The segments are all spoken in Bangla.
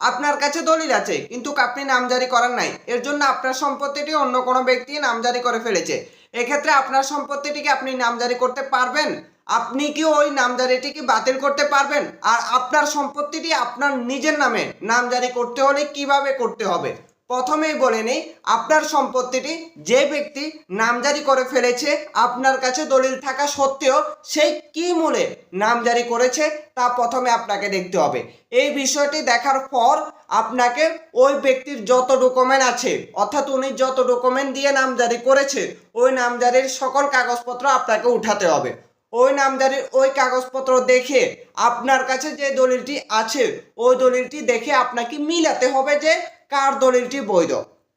আপনার কাছে দলিল আছে, কিন্তু আপনি নামজারি করার নাই। এর জন্য আপনার সম্পত্তিটি অন্য কোনো ব্যক্তি নামজারি করে ফেলেছে। এক্ষেত্রে আপনার সম্পত্তিটিকে আপনি নামজারি করতে পারবেন? আপনি কি ওই নামজারিটিকে বাতিল করতে পারবেন? আর আপনার সম্পত্তিটি আপনার নিজের নামে নামজারি করতে হলে কীভাবে করতে হবে? প্রথমেই বলে নেই, আপনার সম্পত্তিটি যে ব্যক্তি নামজারি করে ফেলেছে, আপনার কাছে দলিল থাকা সত্ত্বেও সেই কি মূলে নামজারি করেছে তা প্রথমে আপনাকে দেখতে হবে। এই বিষয়টি দেখার পর আপনাকে ওই ব্যক্তির যত ডকুমেন্ট আছে, অর্থাৎ উনি যত ডকুমেন্ট দিয়ে নামজারি করেছে, ওই নামজারির সকল কাগজপত্র আপনাকে উঠাতে হবে। ওই নামদারির ওই কাগজপত্র দেখে আপনার কাছে যে দলিলটি আছে, ওই দলিলটি দেখে আপনাকে মিলাতে হবে যে কার দলিলটি বৈধ।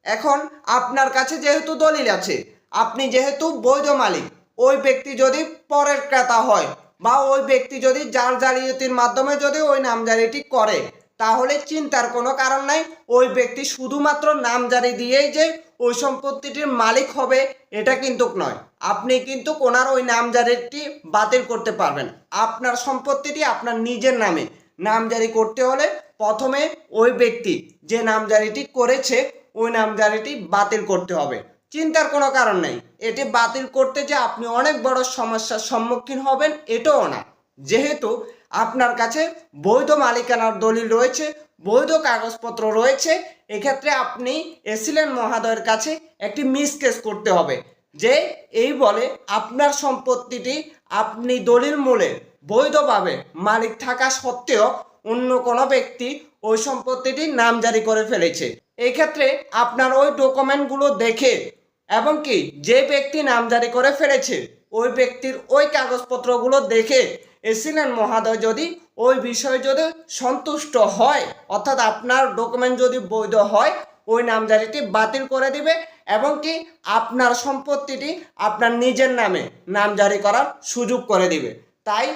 এখন আপনার কাছে যেহেতু দলিল আছে, আপনি যেহেতু বৈধ মালিক, ওই ব্যক্তি যদি পরের ক্রেতা হয় বা ওই ব্যক্তি যদি জাল জালিয়াতির মাধ্যমে যদি ওই নামজারিটি করে তাহলে চিন্তার কোনো কারণ নাই। ওই ব্যক্তি শুধুমাত্র নামজারি দিয়েই যে ওই সম্পত্তিটির মালিক হবে, এটা কিন্তু নয়। আপনি কিন্তু ওনার ওই নামজারিটি বাতিল করতে পারবেন। আপনার সম্পত্তিটি আপনার নিজের নামে। নামজারি করতে হলে প্রথমে ওই ব্যক্তি যে নামজারিটি করেছে, ওই নামজারিটি বাতিল করতে হবে। চিন্তার কোনো কারণ নেই। এটি বাতিল করতে যে আপনি অনেক বড় সমস্যার সম্মুখীন হবেন, এটাও না। যেহেতু আপনার কাছে বৈধ মালিকানার দলিল রয়েছে, বৈধ কাগজপত্র রয়েছে, এক্ষেত্রে আপনি এসিলেন মহাদয়ের কাছে একটি মিস কেস করতে হবে, যে এই বলে আপনার সম্পত্তিটি আপনি দলিল মূলে বৈধভাবে মালিক থাকা সত্ত্বেও অন্য কোনো ব্যক্তি ওই সম্পত্তিটি নামজারি করে ফেলেছে। এক্ষেত্রে আপনার ওই ডকুমেন্টগুলো দেখে এবং কি যে ব্যক্তি নামজারি করে ফেলেছে ওই ব্যক্তির ওই কাগজপত্রগুলো দেখে এসিলেন মহাদয় যদি ওই বিষয়ে যদি সন্তুষ্ট হয়, অর্থাৎ আপনার ডকুমেন্ট যদি বৈধ হয়, ওই নামজারিটি বাতিল করে দিবে এবং কি আপনার সম্পত্তিটি আপনার নিজের নামে নামজারি করার সুযোগ করে দিবে। তাই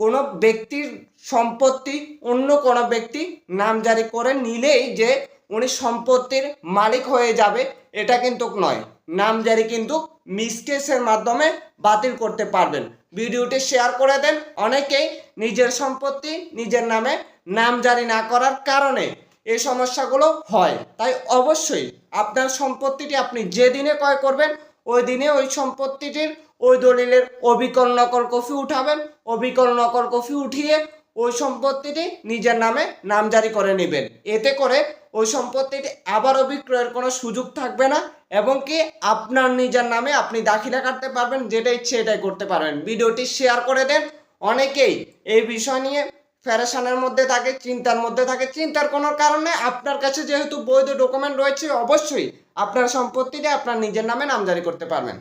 কোনো ব্যক্তির সম্পত্তি, অন্য কোনো ব্যক্তি নামজারি করে নিলেই যে উনি সম্পত্তির মালিক হয়ে যাবে, এটা কিন্তু নয়। নামজারি কিন্তু মিসকেসের মাধ্যমে বাতিল করতে পারবেন। ভিডিওটি শেয়ার করে দেন অনেকেই নিজের সম্পত্তি নিজের নামে নামজারি না করার কারণে এই সমস্যাগুলো হয়। তাই অবশ্যই আপনার সম্পত্তিটি আপনি যে দিনে ক্রয় করবেন ওই দিনে ওই সম্পত্তিটির ওই দলিলের অবিকল নকল কপি উঠাবেন, অবিকল নকল কফি উঠিয়ে ওই সম্পত্তিটি নিজের নামে নামজারি করে নেবেন। এতে করে ওই সম্পত্তিটি আবারও বিক্রয়ের কোনো সুযোগ থাকবে না এবং কি আপনার নিজের নামে আপনি দাখিলা কাটতে পারবেন, যেটা ইচ্ছে এটাই করতে পারবেন ভিডিওটি শেয়ার করে দেন। অনেকেই এই বিষয় নিয়ে ফ্যারেশানের মধ্যে থাকে, চিন্তার মধ্যে থাকে। চিন্তার কোনো কারণে আপনার কাছে যেহেতু বৈধ ডকুমেন্ট রয়েছে, অবশ্যই আপনার সম্পত্তিটা আপনার নিজের নামে নামজারি করতে পারবেন।